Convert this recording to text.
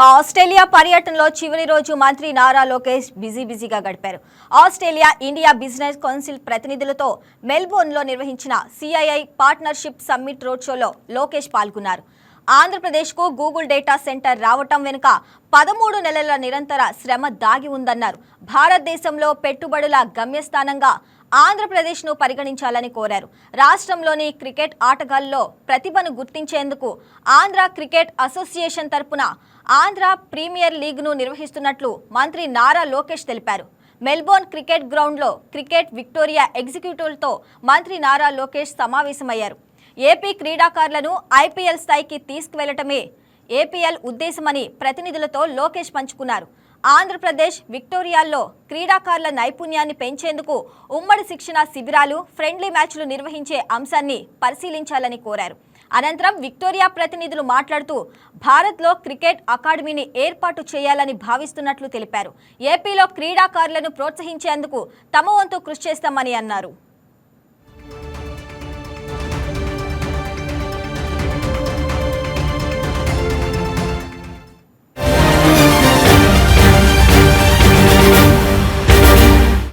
Australia పర్యటనలో చివరి రోజు మంత్రి నారా లోకేష్ బిజీ బిజీగా గడిపారు. ఆస్ట్రేలియా ఇండియా బిజినెస్ కౌన్సిల్ ప్రతినిధులతో మెల్బోర్న్లో నిర్వహించిన సిఐఐ పార్ట్నర్షిప్ సమ్మిట్ రోడ్ షోలో లోకేష్ పాల్గొన్నారు. ఆంధ్రప్రదేశ్కు గూగుల్ డేటా సెంటర్ రావటం వెనుక పదమూడు నెలల నిరంతర శ్రమ దాగి ఉందన్నారు. భారతదేశంలో పెట్టుబడుల గమ్యస్థానంగా ఆంధ్రప్రదేశ్ను పరిగణించాలని కోరారు. రాష్ట్రంలోని క్రికెట్ ఆటగాళ్ళలో ప్రతిభను గుర్తించేందుకు ఆంధ్ర క్రికెట్ అసోసియేషన్ తరపున ఆంధ్ర ప్రీమియర్ లీగ్ను నిర్వహిస్తున్నట్లు మంత్రి నారా లోకేష్ తెలిపారు. మెల్బోర్న్ క్రికెట్ గ్రౌండ్లో క్రికెట్ విక్టోరియా ఎగ్జిక్యూటివ్లతో మంత్రి నారా లోకేష్ సమావేశమయ్యారు. ఏపీ క్రీడాకారులను ఐపీఎల్ స్థాయికి తీసుకువెళ్ళటమే ఏపీఎల్ ఉద్దేశమని ప్రతినిధులతో లోకేష్ పంచుకున్నారు. ఆంధ్రప్రదేశ్ విక్టోరియాల్లో క్రీడాకారుల నైపుణ్యాన్ని పెంచేందుకు ఉమ్మడి శిక్షణ శిబిరాలు ఫ్రెండ్లీ మ్యాచ్లు నిర్వహించే అంశాన్ని పరిశీలించాలని కోరారు. అనంతరం విక్టోరియా ప్రతినిధులు మాట్లాడుతూ భారత్లో క్రికెట్ అకాడమీని ఏర్పాటు చేయాలని భావిస్తున్నట్లు తెలిపారు. ఏపీలో క్రీడాకారులను ప్రోత్సహించేందుకు తమ వంతు కృషి చేస్తామని అన్నారు.